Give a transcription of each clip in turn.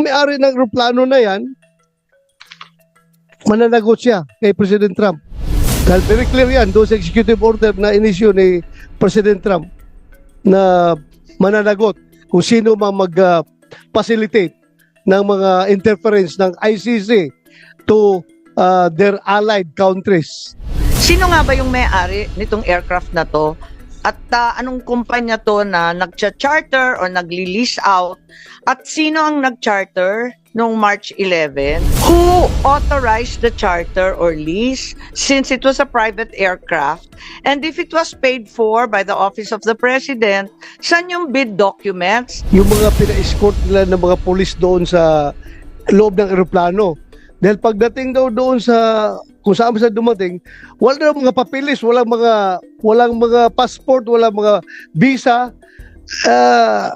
mang may-ari ng aeroplano na yan, mananagot siya kay President Trump. Dahil very clear yan, doon sa executive order na inisyo ni President Trump na mananagot kung sino mang mag-facilitate ng mga interference ng ICC to uh, their allied countries. Sino nga ba yung may-ari nitong aircraft na to? At ah, anong kumpanya to na nag-charter or nagli-lease out? At sino ang nag-charter noong March 11? Who authorized the charter or lease since it was a private aircraft? And if it was paid for by the Office of the President, saan yung bid documents? Yung mga pina-escort nila ng mga polis doon sa loob ng aeroplano. Dahil pagdating daw doon sa kung saan sa dumating, wala mga papilis, walang mga walang mga passport, walang mga visa. Ah,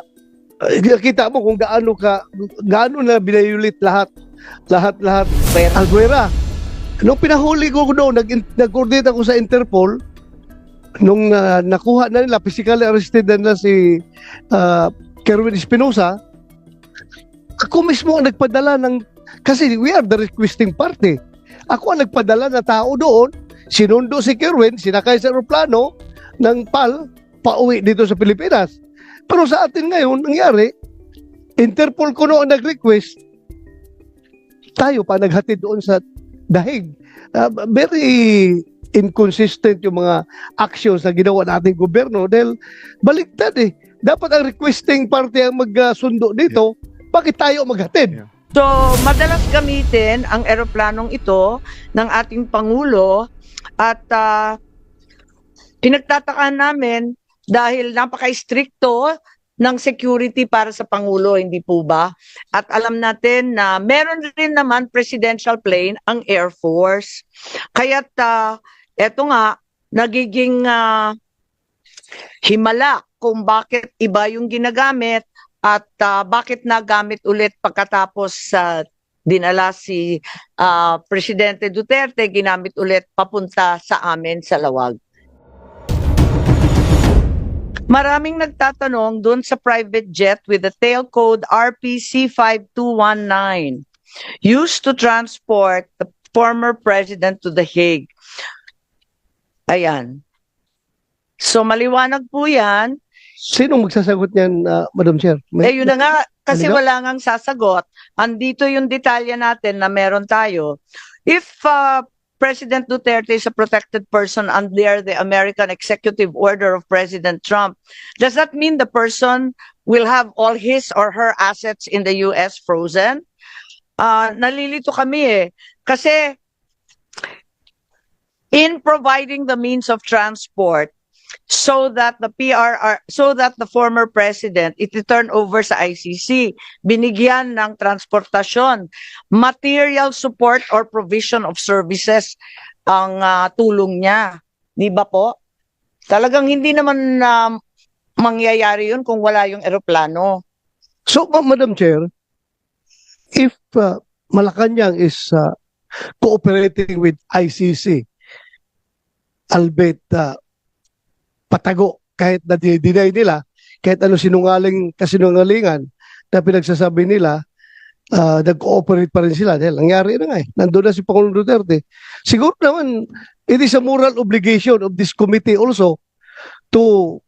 kita mo kung gaano ka gaano na binayulit lahat lahat lahat Alguera. Nung pinahuli ko doon, nag nag-coordinate ako sa Interpol, nung ah, nakuha na nila, physically arrested na nila si uh, Kerwin Espinosa, ako mismo ang nagpadala ng, kasi we are the requesting party. Ako ang nagpadala na tao doon, sinundo si Kerwin, sinakay sa aeroplano ng PAL, pauwi dito sa Pilipinas. Pero sa atin ngayon, nangyari, Interpol ko noon nag-request, tayo pa naghatid doon sa dahig. Uh, very inconsistent yung mga actions na ginawa nating gobyerno dahil baliktad eh. Dapat ang requesting party ang magsundo dito, bakit tayo maghatid? Yeah. So, madalas gamitin ang eroplanong ito ng ating Pangulo at ah, pinagtatakaan namin dahil napaka-stricto ng security para sa Pangulo, hindi po ba? At alam natin na meron rin naman presidential plane ang Air Force. Kaya't ah, eto nga, nagiging ah, himala kung bakit iba yung ginagamit at ah, bakit nagamit ulit pagkatapos sa dinala si ah, Presidente Duterte, ginamit ulit papunta sa amin sa Lawag. Maraming nagtatanong doon sa private jet with the tail code RPC5219 used to transport the former president to The Hague. Ayan. So maliwanag po yan. Sinong magsasagot niyan, uh, Madam Chair? May- Eh, yun na nga, kasi Ano? wala ngang sasagot. Andito yung detalye natin na meron tayo. If uh, President Duterte is a protected person under the American Executive Order of President Trump, does that mean the person will have all his or her assets in the U.S. frozen? Uh, nalilito kami eh. Kasi in providing the means of transport, so that the PRR so that the former president it turn over sa ICC binigyan ng transportasyon material support or provision of services ang ah, tulong niya. Di ba po? Talagang hindi naman na mangyayari yun kung wala yung eroplano. So, Ma- Madam Chair, if uh, Malacanang is uh, cooperating with ICC, albeit uh, patago kahit na dinay nila, kahit ano sinungaling kasinungalingan na pinagsasabi nila, uh, nag-cooperate pa rin sila. Dahil nangyari na nga eh. Nandun na si Pangulong Duterte. Siguro naman, it is a moral obligation of this committee also to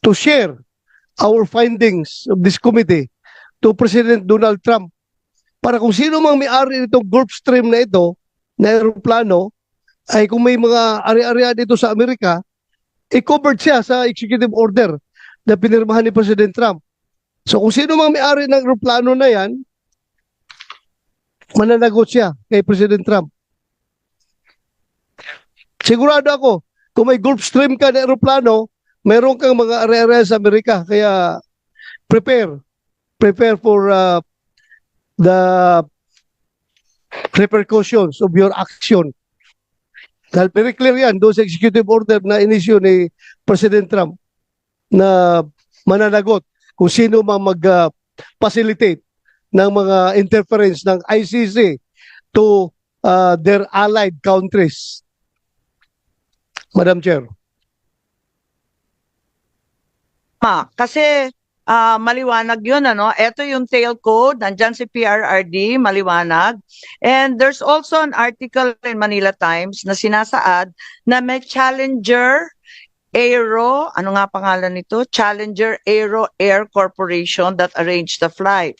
to share our findings of this committee to President Donald Trump para kung sino mang may-ari nitong Gulfstream na ito, na aeroplano, ay kung may mga ari-arian dito sa Amerika, i-covered siya sa executive order na pinirmahan ni President Trump. So kung sino mang may-ari ng aeroplano na yan, mananagot siya kay President Trump. Sigurado ako, kung may Gulfstream ka na aeroplano, meron kang mga area sa Amerika. Kaya prepare. Prepare for uh, the repercussions of your action. Dahil very clear yan doon sa executive order na inisyo ni President Trump na mananagot kung sino mang mag-facilitate ng mga interference ng ICC to uh, their allied countries. Madam Chair. Ma, kasi ah, maliwanag yun, ano? Ito yung tail code, nandyan si PRRD, maliwanag. And there's also an article in Manila Times na sinasaad na may Challenger Aero, ano nga pangalan nito? Challenger Aero Air Corporation that arranged the flight.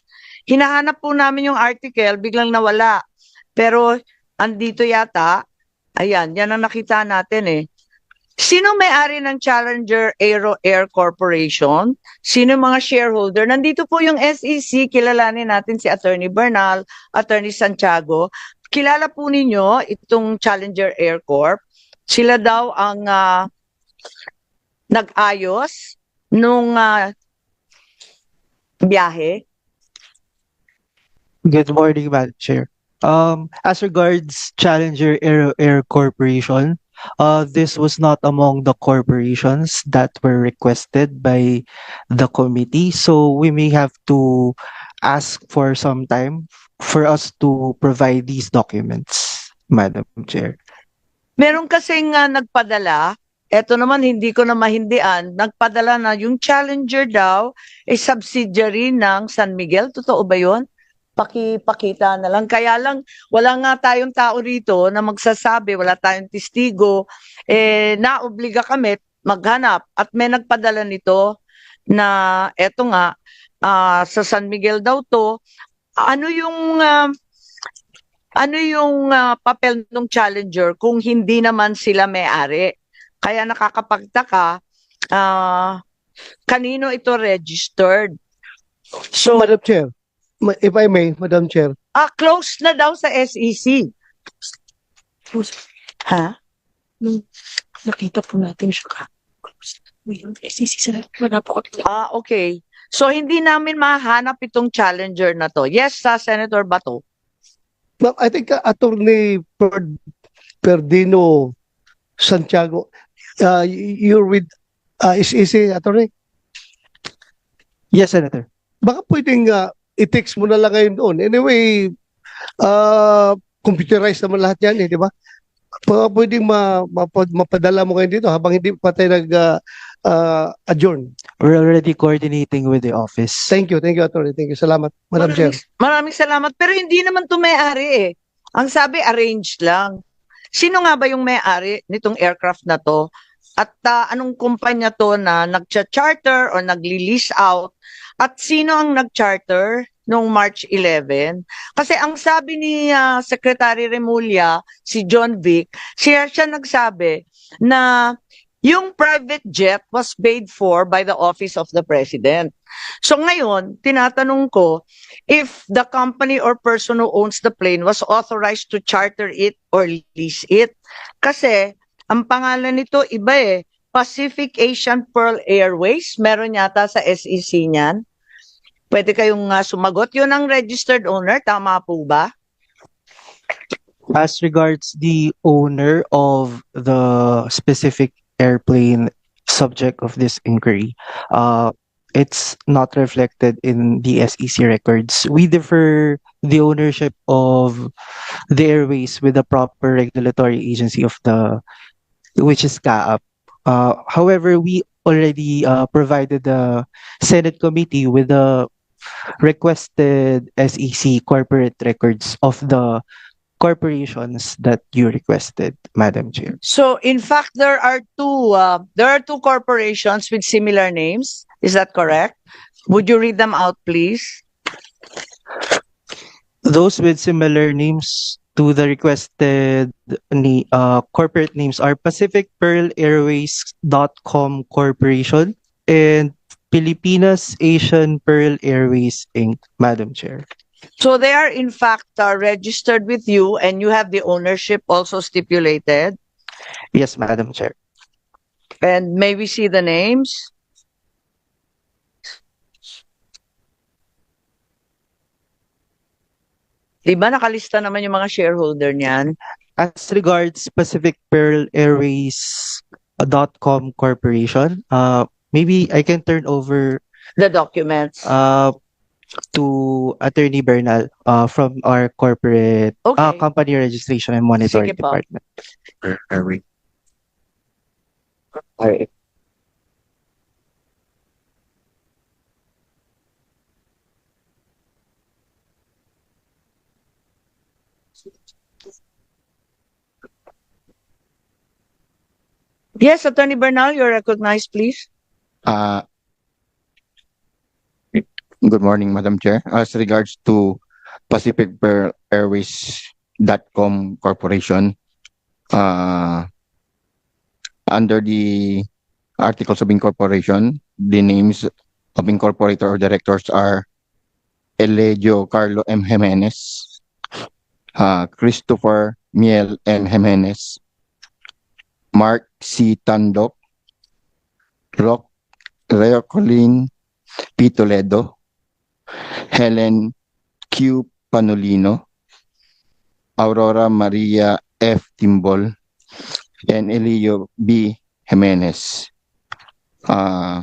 Hinahanap po namin yung article, biglang nawala. Pero andito yata, ayan, yan ang nakita natin eh. Sino may-ari ng Challenger Aero Air Corporation? Sino mga shareholder? Nandito po yung SEC, kilalanin natin si Attorney Bernal, Attorney Santiago. Kilala po ninyo itong Challenger Air Corp. Sila daw ang ah, nag-ayos nung ah, biyahe. Good morning, Madam Chair. Um, as regards Challenger Air, Air Corporation, uh, this was not among the corporations that were requested by the committee, so we may have to ask for some time for us to provide these documents, Madam Chair. Meron kasing nga nagpadala, eto naman hindi ko na mahindian, nagpadala na yung Challenger daw ay subsidiary ng San Miguel. Totoo ba yun? Pakipakita na lang. Kaya lang, wala nga tayong tao rito na magsasabi, wala tayong testigo. Eh, naobliga kami maghanap. At may nagpadala nito na eto nga, ah, sa San Miguel daw to. Ano yung ah, ano yung ah, papel ng challenger kung hindi naman sila may-ari? Kaya nakakapagtaka, ah, kanino ito registered? So, Madam Chair, ma- if I may, Madam Chair, ah, close na daw sa SEC. Ha? nakita po natin siya ka. Ngayon, SEC sa wala po. Ah, okay. So, hindi namin mahanap itong challenger na to. Yes, sa Senator Bato. Ma'am, I think uh, Attorney Per- Perdino Santiago, uh, y- you're with uh, SEC, Attorney? Yes, Senator. Baka pwedeng uh, i-text mo na lang ngayon doon. Anyway, uh, computerized naman lahat yan, eh, di ba? Baka pwedeng ma, mapa- mapadala mo ngayon dito habang hindi pa tayo nag uh, uh, adjourn. We're already coordinating with the office. Thank you, thank you, Attorney. Thank you. Salamat, Madam Chair. Maraming, maraming salamat. Pero hindi naman to may-ari eh. Ang sabi, arranged lang. Sino nga ba yung may-ari nitong aircraft na to? At ah, anong kumpanya to na nag-charter or nagli-lease out? At sino ang nag-charter noong March 11? Kasi ang sabi ni ah, Secretary Remulla, si John Vic, siya siya nagsabi na yung private jet was paid for by the Office of the President. So ngayon, tinatanong ko, if the company or person who owns the plane was authorized to charter it or lease it. Kasi, ang pangalan nito iba eh, Pacific Asian Pearl Airways, meron yata sa SEC niyan. Pwede kayong uh, sumagot. Yun ang registered owner, tama po ba? As regards the owner of the specific airplane subject of this inquiry, uh, it's not reflected in the SEC records. We defer the ownership of the airways with the proper regulatory agency of the, which is CAAP. Uh, however, we already uh, provided the Senate committee with the requested SEC corporate records of the corporations that you requested, Madam Chair. So, in fact, there are two, uh, there are two corporations with similar names. Is that correct? Would you read them out, please? Those with similar names to the requested ni- uh, corporate names are Pacific Pearl Airways.com Corporation and Pilipinas Asian Pearl Airways Inc., Madam Chair. So they are in fact uh, registered with you and you have the ownership also stipulated. Yes, Madam Chair. And may we see the names? Di ba nakalista naman yung mga shareholder niyan? As regards Pacific Pearl Airways.com Corporation, uh, maybe I can turn over The documents. uh, to Attorney Bernal uh, from our corporate uh, Okay. company registration and monitoring Sige department. Are we? Yes, Attorney Bernal, you're recognized, please. Uh, Good morning, Madam Chair. As regards to Pacific Pearl Airways.com Corporation, uh, under the Articles of Incorporation, the names of incorporator or directors are Elegio Carlo M. Jimenez, uh, Christopher Miel M. Jimenez, Mark C. Tandok, Rock Reocolin P. Toledo, Helen Q. Panolino, Aurora Maria F. Timbol, and Elio B. Jimenez. Uh,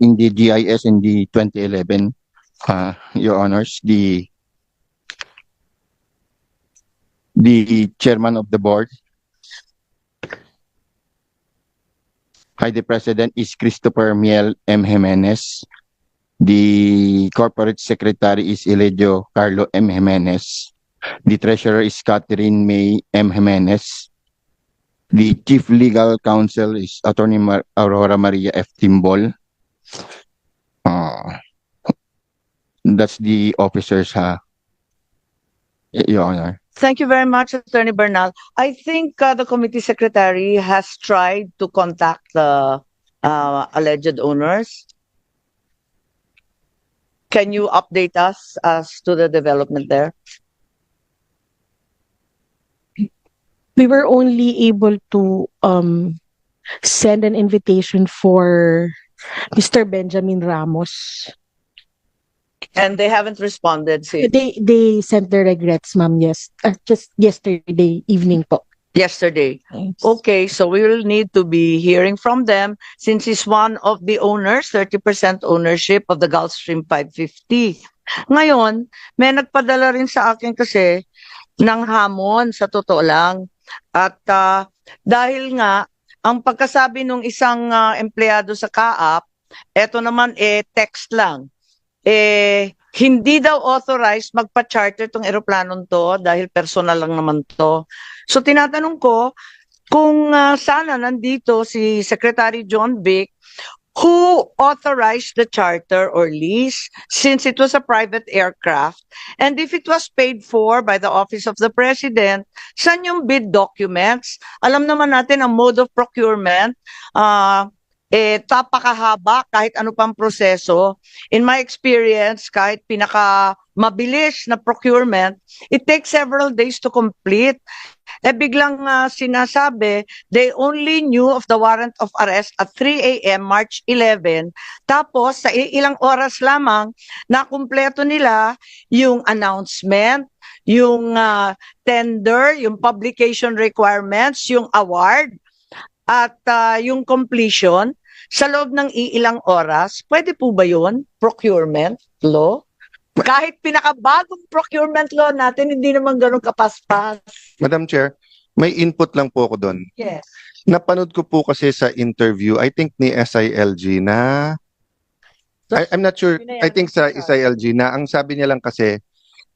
in the GIS in the 2011, uh, Your Honors, the the chairman of the board Hi, the president is Christopher Miel M. Jimenez. The corporate secretary is Elegio Carlo M. Jimenez. The treasurer is Catherine May M. Jimenez. The chief legal counsel is Attorney Mar- Aurora Maria F. Timbol. Uh, that's the officers, ha, Your Honor. Thank you very much, Attorney Bernal. I think uh, the committee secretary has tried to contact the uh, alleged owners. Can you update us as to the development there? We were only able to um send an invitation for Mr. Benjamin Ramos. And they haven't responded since They they sent their regrets, ma'am. Yes, uh, just yesterday evening po. yesterday. Okay, so we will need to be hearing from them since he's one of the owners, 30% ownership of the Gulfstream 550. Ngayon, may nagpadala rin sa akin kasi ng hamon sa totoo lang. At ah, dahil nga, ang pagkasabi ng isang ah, empleyado sa kaap, eto naman eh text lang. Eh, hindi daw authorized magpa-charter tong eroplanong to dahil personal lang naman to. So tinatanong ko kung ah, sana nandito si Secretary John Vic who authorized the charter or lease since it was a private aircraft and if it was paid for by the office of the president saan yung bid documents alam naman natin ang mode of procurement ah eh tapakahaba kahit ano pang proseso in my experience kahit pinaka mabilis na procurement it takes several days to complete eh biglang ah, sinasabi, they only knew of the warrant of arrest at 3 a.m. March 11. Tapos, sa ilang oras lamang, nakumpleto nila yung announcement, yung ah, tender, yung publication requirements, yung award, at ah, yung completion sa loob ng iilang oras. Pwede po ba yun? Procurement law? Kahit pinakabagong procurement law natin, hindi naman ganun kapaspas. Madam Chair, may input lang po ako doon. Yes. Napanood ko po kasi sa interview, I think ni SILG na, I, I'm not sure, I think sa SILG na, ang sabi niya lang kasi,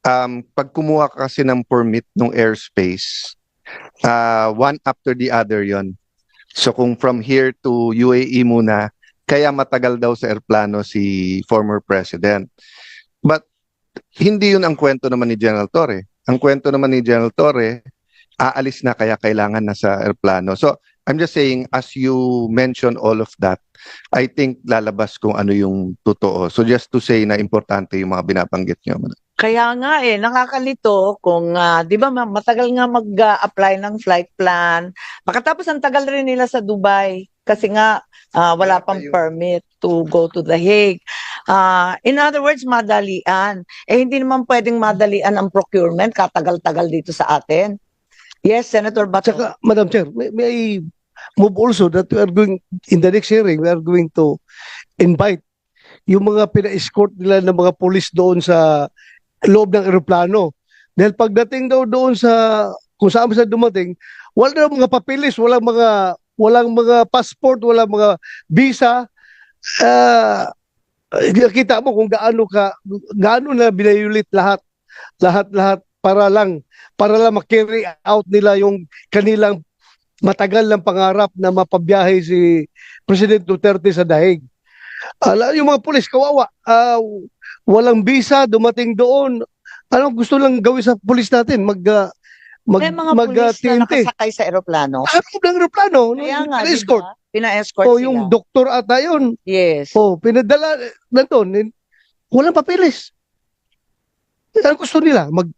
um, pag kumuha ka kasi ng permit ng airspace, uh, one after the other yon. So kung from here to UAE muna, kaya matagal daw sa airplano si former president. But hindi yun ang kwento naman ni General Torre. Ang kwento naman ni General Torre, aalis na kaya kailangan na sa airplano. So, I'm just saying, as you mention all of that, I think lalabas kung ano yung totoo. So, just to say na importante yung mga binabanggit nyo. Kaya nga eh, nakakalito kung, ah, di ba ma- matagal nga mag-apply ng flight plan. Makatapos ang tagal rin nila sa Dubai kasi nga ah, wala Wala pa pang permit to go to The Hague. Ah, in other words, madalian. Eh hindi naman pwedeng madalian ang procurement, katagal-tagal dito sa atin. Yes, Senator Bato. Tsaka, Madam Chair, may, may move also that we are going, in the next hearing, we are going to invite yung mga pina-escort nila ng mga police doon sa loob ng eroplano. Dahil pagdating daw doon sa, kung saan sa dumating, wala daw mga papilis, walang mga, walang mga passport, walang mga visa. Ah, kita mo kung gaano ka, gaano na binayulit lahat, lahat, lahat para lang para lang ma-carry out nila yung kanilang matagal ng pangarap na mapabiyahe si President Duterte sa dahig. Ala, yung mga pulis kawawa, ah, walang visa dumating doon. Ano gusto lang gawin sa pulis natin? Mag ah, mag May mga mag ah, pulis na TNT. nakasakay sa eroplano. Ano ng aeroplano? Kaya nga, escort. ba? Pina-escort O sila. yung doktor ata yun. yes. O pinadala nandun. eh, Walang papeles. Ano gusto nila? Mag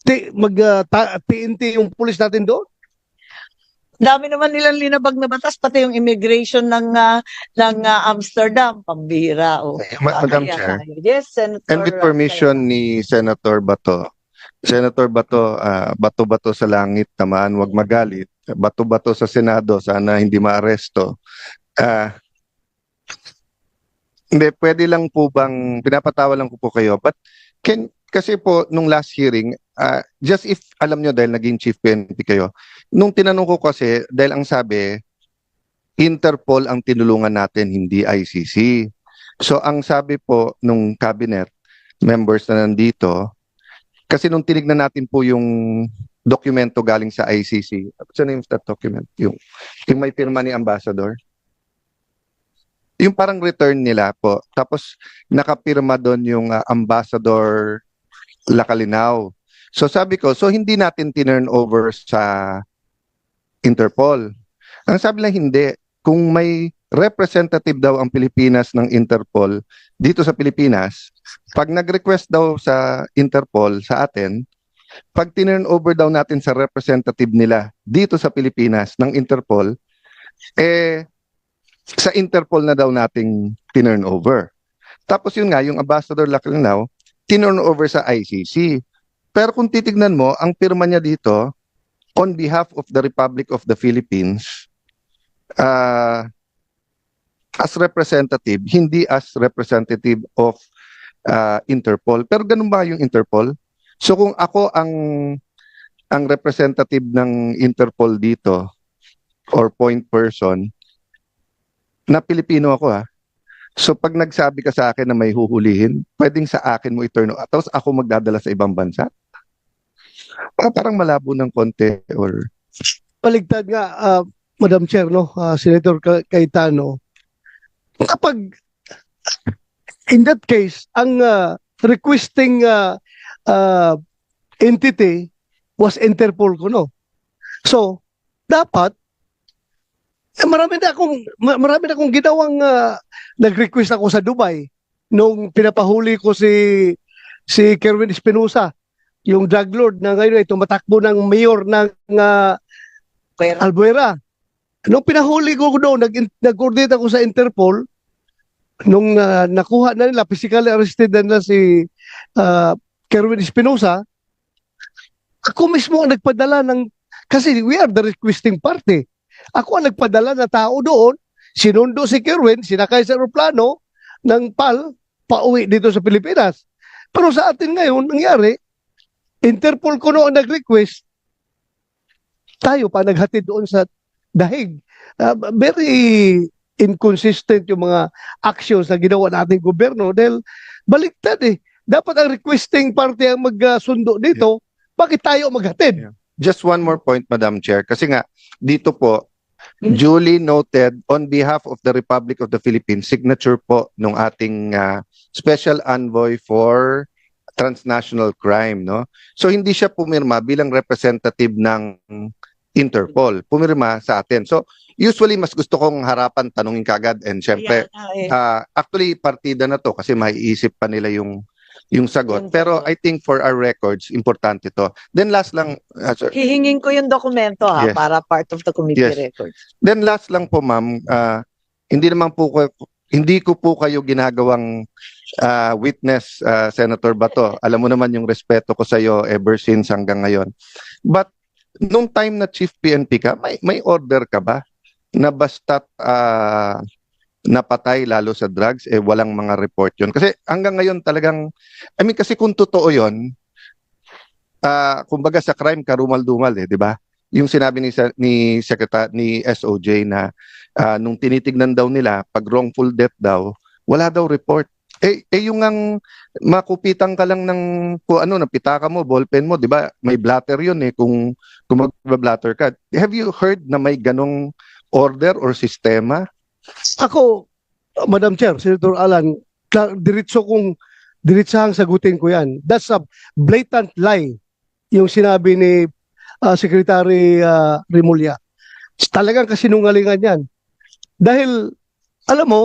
ti, mag ah, ta- TNT yung pulis natin doon? Dami naman nilang linabag na batas, pati yung immigration ng ah, ng ah, Amsterdam, pambira. Oh. Ma- Madam Kaya Chair. Yes, Senator. And with permission ni Senator Bato, Senator Bato, ah, bato-bato sa langit, tamaan, wag magalit. Bato-bato sa Senado, sana hindi maaresto. Ah, hindi, pwede lang po bang, pinapatawa lang ko po kayo, but can, kasi po, nung last hearing, ah, just if alam nyo dahil naging chief PNP kayo, nung tinanong ko kasi, dahil ang sabi, Interpol ang tinulungan natin, hindi ICC. So ang sabi po nung cabinet members na nandito, kasi nung tinignan natin po yung dokumento galing sa ICC, what's the name of that document? Yung, yung may pirma ni Ambassador? Yung parang return nila po. Tapos nakapirma doon yung ah, Ambassador Lacalinaw. So sabi ko, so hindi natin tinurn over sa Interpol. Ang sabi lang hindi, kung may representative daw ang Pilipinas ng Interpol dito sa Pilipinas, pag nag-request daw sa Interpol sa atin, pag tinurn over daw natin sa representative nila dito sa Pilipinas ng Interpol, eh, sa Interpol na daw nating tinurn over. Tapos yun nga, yung Ambassador Laclinaw, tinurn over sa ICC. Pero kung titignan mo, ang pirma niya dito, on behalf of the Republic of the Philippines, uh, as representative, hindi as representative of uh, Interpol. Pero ganun ba yung Interpol? So kung ako ang ang representative ng Interpol dito or point person na Pilipino ako ha. So pag nagsabi ka sa akin na may huhulihin, pwedeng sa akin mo i-turn tapos ako magdadala sa ibang bansa? Pa- Parang malabo ng konti or Baligtad nga, ah, Madam Chair, no? ah, Senator Ca- Cayetano, kapag in that case, ang ah, requesting ah, ah, entity was Interpol ko, no? So, dapat, eh, marami na akong, ma- marami na akong ginawang ah, nag-request ako sa Dubai nung pinapahuli ko si si Kerwin Espinosa, yung drug lord na ngayon ay tumatakbo ng mayor ng ah, Pero, Albuera. Nung pinahuli ko doon, nag, nag-coordinate ako sa Interpol, nung ah, nakuha na nila, physically arrested na nila si ah, Kerwin Espinosa, ako mismo ang nagpadala ng, kasi we are the requesting party. Ako ang nagpadala na tao doon, sinundo si Kerwin, sinakay sa aeroplano ng PAL, pauwi dito sa Pilipinas. Pero sa atin ngayon, nangyari, Interpol ko noon nag-request, tayo pa naghatid doon sa dahig. Uh, very inconsistent yung mga actions na ginawa nating gobyerno dahil baliktad eh. Dapat ang requesting party ang magsundo dito, bakit tayo maghatid? Yeah. Just one more point, Madam Chair. Kasi nga, dito po, duly noted on behalf of the Republic of the Philippines, signature po nung ating ah, Special Envoy for Transnational Crime, no? So hindi siya pumirma bilang representative ng Interpol. Pumirma sa atin. So usually mas gusto kong harapan tanungin kagad and syempre ah, actually partida na to kasi maiisip pa nila yung yung sagot. Pero. I think for our records, importante to. Then last lang, ah, sir. hihingin ko yung dokumento ha, Yes. para part of the committee Yes. records. Then last lang po ma'am, ah, hindi naman po ko hindi ko po kayo ginagawang ah, witness ah, Senator Bato. Alam mo naman yung respeto ko sa iyo ever since hanggang ngayon. But nung time na chief PNP ka, may may order ka ba na basta't ah, napatay lalo sa drugs eh walang mga report yun kasi hanggang ngayon talagang I mean kasi kung totoo yun ah kumbaga sa crime karumal-dumal eh di ba yung sinabi ni ni secretary ni SOJ na ah, nung tinitignan daw nila pag wrongful death daw wala daw report Eh, eh yung ang makupitan ka lang ng kung ano, ng pitaka mo, ballpen mo, di ba? May blatter yun eh, kung, kung mag-blatter ka. Have you heard na may ganong order or sistema? Ako, Madam Chair, Senator Alan, diretso kong diretsahang sagutin ko yan. That's a blatant lie yung sinabi ni uh, Secretary uh, Rimulya. Talagang kasinungalingan yan. Dahil, alam mo,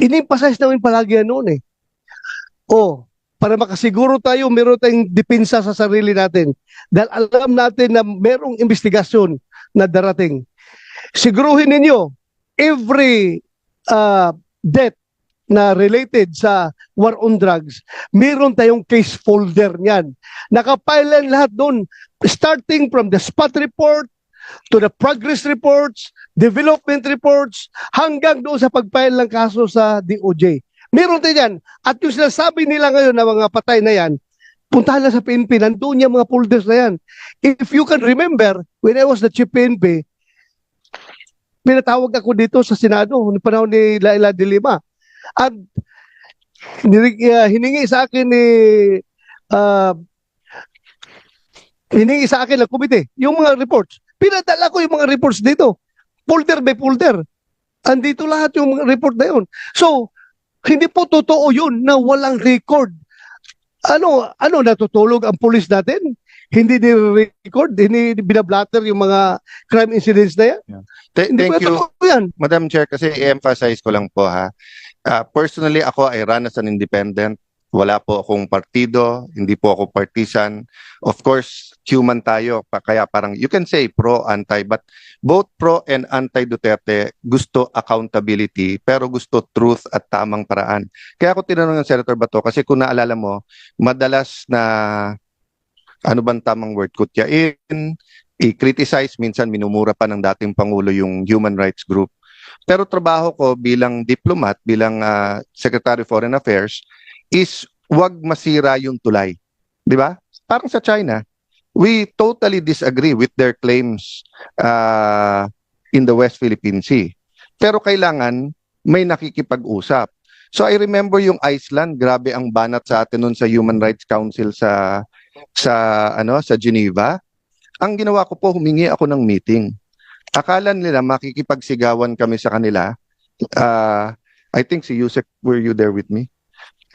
in-emphasize namin palagi yan noon eh. O, para makasiguro tayo, meron tayong depensa sa sarili natin. Dahil alam natin na merong investigasyon na darating. Siguruhin ninyo, every uh, death na related sa war on drugs, meron tayong case folder niyan. Nakapile lahat doon, starting from the spot report, to the progress reports, development reports, hanggang doon sa pagpile ng kaso sa DOJ. Meron tayo yan. At yung sinasabi nila ngayon na mga patay na yan, puntahan lang sa PNP, nandun yung mga folders na yan. If you can remember, when I was the chief PNP, pinatawag ako dito sa Senado noong panahon ni Laila de Lima. At uh, hiningi sa akin ni uh, hiningi sa akin ng komite yung mga reports. Pinadala ko yung mga reports dito. Folder by folder. Andito lahat yung mga report na yun. So, hindi po totoo yun na walang record. Ano, ano natutulog ang pulis natin? Hindi ni-record, hindi binablatter yung mga crime incidents na yan. Th- Hindi thank you, yan. Madam Chair, kasi i-emphasize ko lang po ha. Ah, personally, ako ay run as an independent. Wala po akong partido, hindi po ako partisan. Of course, human tayo, pa, kaya parang you can say pro, anti, but both pro and anti-Duterte gusto accountability, pero gusto truth at tamang paraan. Kaya ako tinanong ng Senator Bato, kasi kung naalala mo, madalas na, ano bang tamang word, kutyain, i-criticize, minsan minumura pa ng dating Pangulo yung human rights group. Pero trabaho ko bilang diplomat, bilang ah, Secretary Foreign Affairs, is wag masira yung tulay. Di ba? Parang sa China, we totally disagree with their claims uh, in the West Philippine Sea. Pero kailangan may nakikipag-usap. So I remember yung Iceland, grabe ang banat sa atin nun sa Human Rights Council sa sa ano sa Geneva. Ang ginawa ko po, humingi ako ng meeting. Akala nila makikipagsigawan kami sa kanila. Uh, I think si Yusek, were you there with me?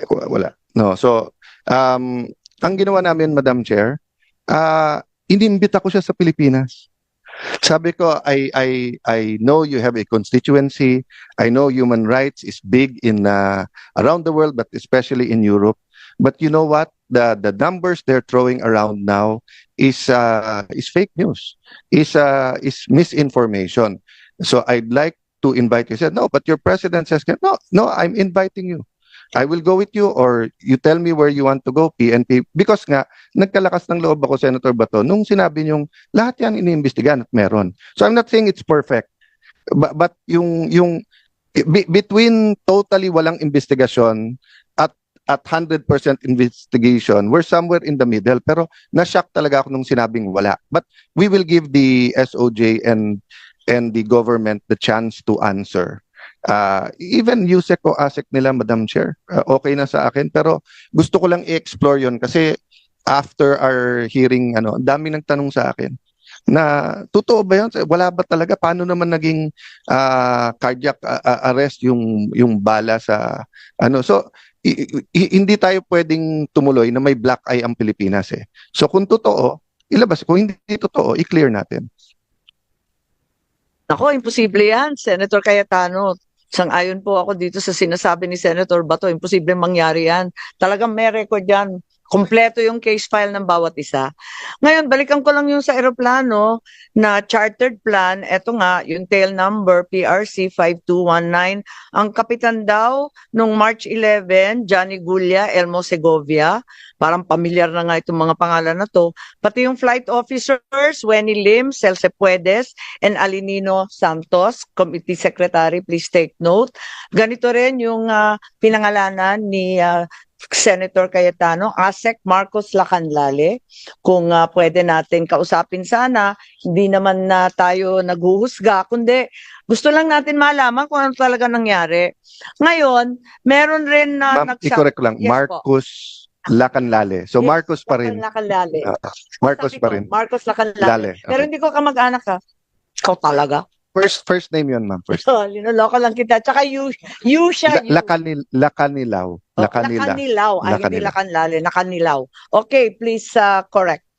Wa- Wala. No. So, um, ang ginawa namin, Madam Chair, ah inimbita ko siya sa Pilipinas. Sabi ko, I, I, I know you have a constituency. I know human rights is big in uh, around the world, but especially in Europe. But you know what? The the numbers they're throwing around now is uh, is fake news. Is uh, is misinformation. So I'd like to invite you. He said, no, but your president says, no, no, I'm inviting you. I will go with you or you tell me where you want to go, PNP. Because nga, nagkalakas ng loob ako, Senator Bato, nung sinabi niyong lahat yan iniimbestigahan at meron. So I'm not saying it's perfect. But, but yung, yung be- between totally walang investigasyon at at 100% investigation, we're somewhere in the middle. Pero na-shock talaga ako nung sinabing wala. But we will give the SOJ and and the government the chance to answer. Uh, even USEC o ASEC nila, Madam Chair, uh, okay na sa akin. Pero gusto ko lang i-explore yon kasi after our hearing, ano, dami nagtanong sa akin na totoo ba yun? Wala ba talaga? Paano naman naging ah, cardiac ah, arrest yung yung bala sa ano? So hindi tayo pwedeng tumuloy na may black eye ang Pilipinas eh. So kung totoo, ilabas. Kung hindi totoo, i-clear natin. Ako, imposible yan, Senator Cayetano. Sang-ayon po ako dito sa sinasabi ni Senator Bato, imposible mangyari yan. Talagang may record yan. Kompleto yung case file ng bawat isa. Ngayon, balikan ko lang yung sa eroplano na chartered plan. Eto nga, yung tail number PRC 5219. Ang kapitan daw nung March 11, Johnny Gulia, Elmo Segovia. Parang pamilyar na nga itong mga pangalan na to. Pati yung flight officers, Wenny Lim, Celce Puedes, and Alinino Santos, Committee Secretary, please take note. Ganito rin yung ah, pinangalanan ni ah, Senator Cayetano, ASEC Marcos Lacanlale, kung ah, pwede natin kausapin sana, hindi naman na tayo naghuhusga, kundi gusto lang natin malaman kung ano talaga nangyari. Ngayon, meron rin na Ma'am, i-correct lang. Yes po. Marcos Lacanlale. So Yes, Marcos pa rin. Lacanlale. Ah, ah, Marcos Sabi pa ko, rin. Marcos Lacanlale. Lale. Pero Okay. hindi ko kamag-anak ka. Ikaw talaga. First first name 'yon, ma'am. First. Oh, linuloko lang kita. Tsaka you, you siya, you. La- Lacanil Lacanilaw. Oh, Lacanila. Lakanilaw. Ay, hindi Lacanila. Lacanlale. Nakanilaw. Okay, please uh, correct.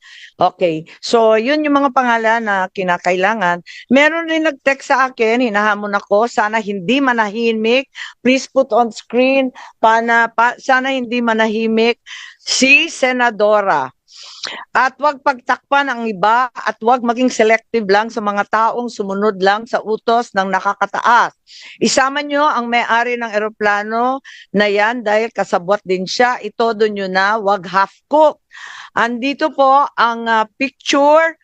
Okay. So, yun yung mga pangalan na kinakailangan. Meron rin nag-text sa akin, hinahamon ako, sana hindi manahimik. Please put on screen, pana, pa, sana hindi manahimik si Senadora. At wag pagtakpan ang iba at wag maging selective lang sa mga taong sumunod lang sa utos ng nakakataas. Isama nyo ang may-ari ng eroplano na yan dahil kasabwat din siya. Itodo nyo na, wag half cook. Andito po ang ah, picture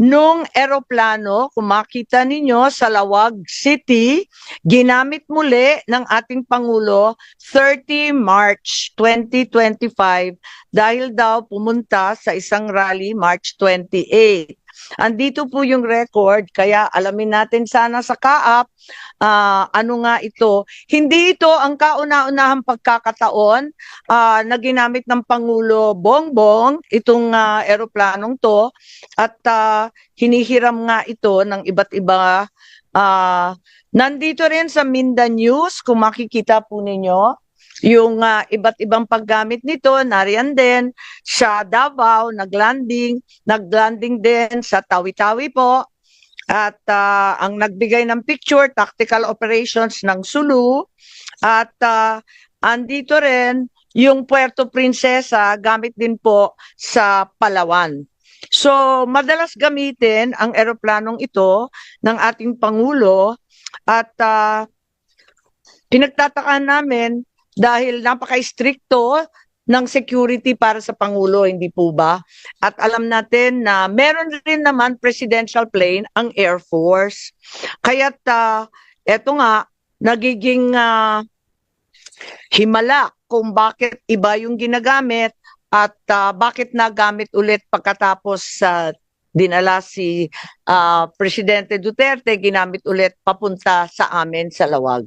nung eroplano, kung makita ninyo sa Lawag City, ginamit muli ng ating Pangulo 30 March 2025 dahil daw pumunta sa isang rally March 28. Andito po yung record, kaya alamin natin sana sa kaap ah, ano nga ito. Hindi ito ang kauna-unahang pagkakataon ah, na ginamit ng Pangulo Bongbong itong ah, eroplanong to at ah, hinihiram nga ito ng iba't iba ah, nandito rin sa Minda News kung makikita po ninyo yung ah, iba't ibang paggamit nito nariyan din sa Davao naglanding naglanding din sa Tawi-Tawi po. At ah, ang nagbigay ng picture tactical operations ng Sulu. At ah, andito rin yung Puerto Princesa gamit din po sa Palawan. So, madalas gamitin ang eroplanong ito ng ating Pangulo. At ah, pinagtatakaan namin dahil napaka-stricto ng security para sa Pangulo, hindi po ba? At alam natin na meron rin naman presidential plane ang Air Force. Kaya't ah, eto nga, nagiging ah, himala kung bakit iba yung ginagamit at ah, bakit nagamit ulit pagkatapos sa dinala si ah, Presidente Duterte, ginamit ulit papunta sa amin sa Lawag.